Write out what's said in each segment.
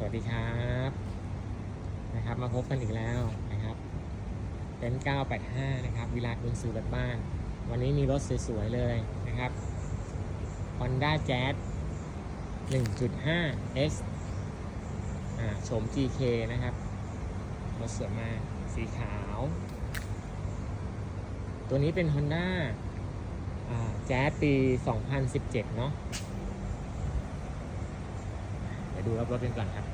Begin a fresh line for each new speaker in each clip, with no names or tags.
สวัสดีครับนะครับ มาพบกันอีกแล้วนะครับเป็น985 นะครับวิลาคุณสื่อรถบ้าน วันนี้มีรถสวยๆเลยนะครับ Honda Jazz 1.5 S อ่าโฉม GK นะครับรถสวยมากสีขาว ตัวนี้เป็น Honda อ่า Jazz ปี 2017 เนาะ ดี๋ยวดูรถกันก่อนครับ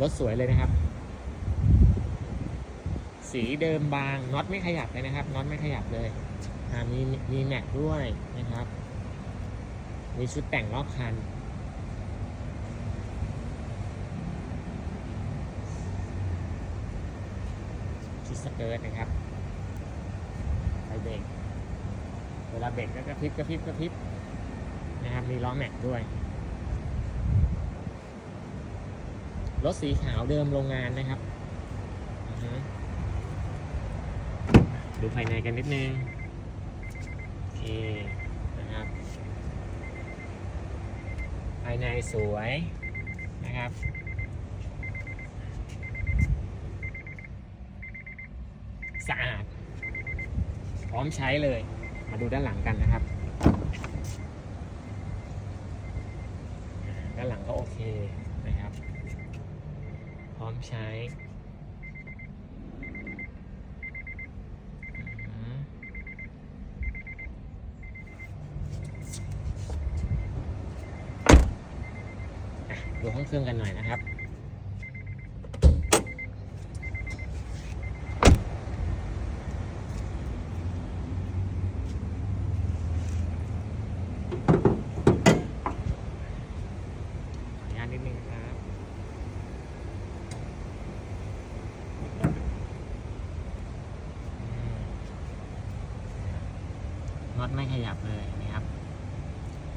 รถสวยเลยนะครับ สีเดิมบางน็อตไม่ขยับเลยนะครับน็อตไม่ขยับเลยมีมีแม็กด้วยนะครับ มีชุดแต่งรอบคันชุดสเกิร์ตนะครับไฟเบรกเวลาเบรกก็กระพริบกระพริบกระพริบ นะครับ มีล้อแม็กด้วย รถสีขาวเดิมโรงงานนะครับ ดูภายในกันนิดนึง โอเคนะครับ ภายในสวยนะครับสะอาด พร้อมใช้เลย มาดูด้านหลังกันนะครับ ด้า นะครับ พร้อมใช้ดูห้องเครื่องกันหน่อยนะครับ ขออนุญาตนิดนึงนะครับอืม น็อตไม่ขยับเลยนะครับ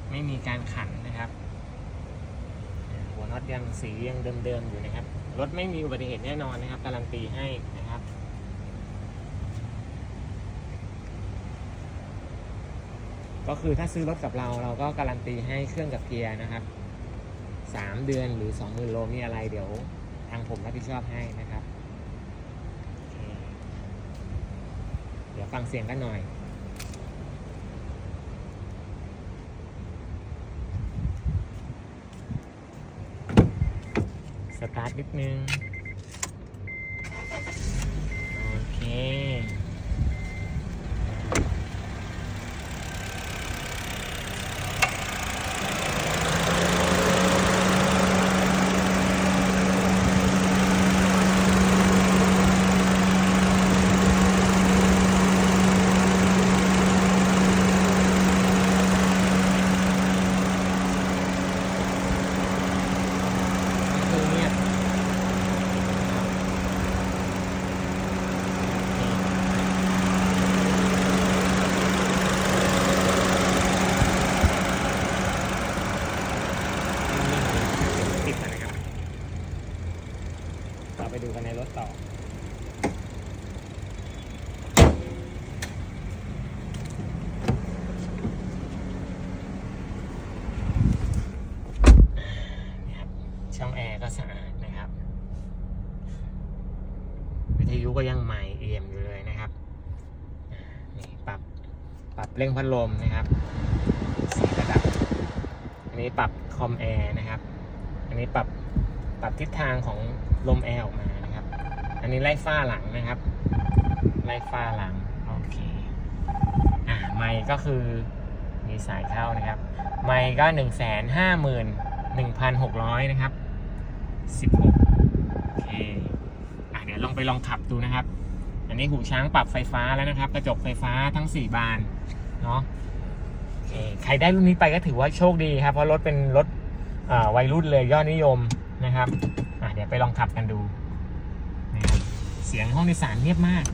ไม่มีการขันนะครับ หัวน็อตยังสียังเดิมๆอยู่นะครับ รถไม่มีอุบัติเหตุแน่นอนนะครับการันตีให้นะครับก็คือถ้าซื้อรถกับเราเราก็การันตีให้เครื่องกับเกียร์นะครับสามเดือนหรือสองหมื่นโลมีอะไรเดี๋ยวทางผมรับผิดชอบให้นะครับ เดี๋ยวฟังเสียงกันหน่อย สตาร์ทนิดนึง โอเค คือเงียบติดมานะครับ เราไปดูกันในรถ ต่อนี่ครับช่องแอร์ก็สะอาดนะครับ วิทยุก็ยังใหม่เอี่ยมอยู่เลยนะครับ นี่ปรับปรับเร่งพัดลมนะครับสีระดับ อันนี้ปรับคอมแอร์นะครับ อันนี้ปรับปรับทิศทางของลมแอร์ออกมา อันนี้ไล่ฝ้าหลังนะครับ ไล่ฝ้าหลัง โอเค อ่าไมค์ก็คือมีสายเข้านะครับ ไมค์ก็หนึ่งแสนห้าหมื่นหนึ่งพันหกร้อยนะครับสิบหกโอเค อะเดี๋ยวลองไปลองขับดูนะครับ อันนี้หูช้างปรับไฟฟ้าแล้วนะครับ กระจกไฟฟ้าทั้ง4บาน เนาะโอเค ใครได้รุ่นนี้ไปก็ถือว่าโชคดีครับ เพราะรถเป็นรถวัยรุ่นเลยยอดนิยมนะครับ อะเดี๋ยวไปลองขับกันดู เสียงห้องโดยสารเงียบมาก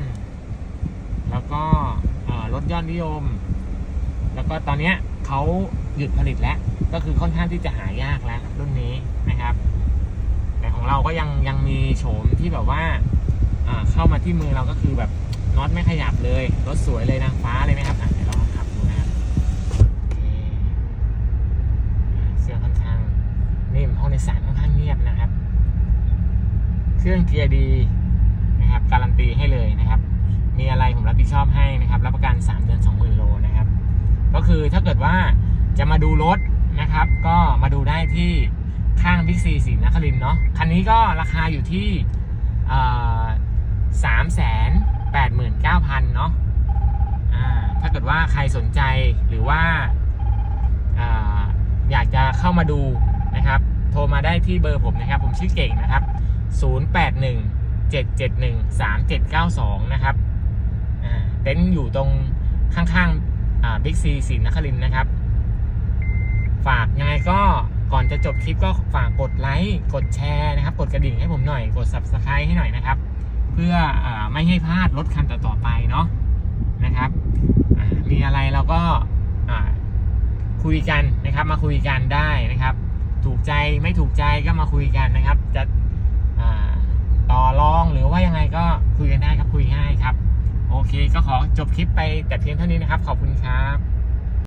มแล้วก็ลดยอดนิยม แล้วก็ตอนนี้เขาหยุดผลิตแล้ว ก็คือค่อนข้างที่จะหายากแล้วรุ่นนี้นะครับ แต่ของเราก็ยังยังมีโฉมที่แบบว่าเข้ามาที่มือเราก็คือแบบน็อตไม่ขยับเลย รถสวยเลยนางฟ้าเลยไหมครับอ่เดี๋ขับดูนะครับเสียงค่นข้งนิ่มห้องในสารค่อนข้างเงียบนะครับ กียร์ดีนะครับการันตีให้เลยนะครับ มีอะไรผมรับผิดชอบให้นะครับ รับประกัน 3 เดือน 20,000 โลนะครับ ก็คือถ้าเกิดว่าจะมาดูรถนะครับ ก็มาดูได้ที่ข้างบิ๊กซีสีนครินเนาะคันนี้ก็ราคาอยู่ที่สามแสนแปดหมื่นเก้าพันเนาะถ้าเกิดว่าใครสนใจหรือว่าอยากจะเข้ามาดูนะครับ โทรมาได้ที่เบอร์ผมนะครับ ผมชื่อเก่งนะครับ 081 771 3792 นะครับเต็นท์อยู่ตรงข้างๆบิ๊กซีสีนครินทร์นะครับ ฝากยังไงก็ก่อนจะจบคลิปก็ฝากกดไลค์ กดแชร์นะครับ กดกระดิ่งให้ผมหน่อย กด subscribe ให้หน่อยนะครับ เพื่ออไม่ให้พลาดรถคันต่อๆไปเนาะนะครับ มีอะไรเราก็คุยกันนะครับ มาคุยกันได้นะครับ ถูกใจไม่ถูกใจก็มาคุยกันนะครับ จะ ต่อรองหรือว่ายังไงก็คุยกันได้ครับคุยง่ายครับ โอเคก็ขอจบคลิปไปแต่เพียงเท่านี้นะครับ ขอบคุณครับ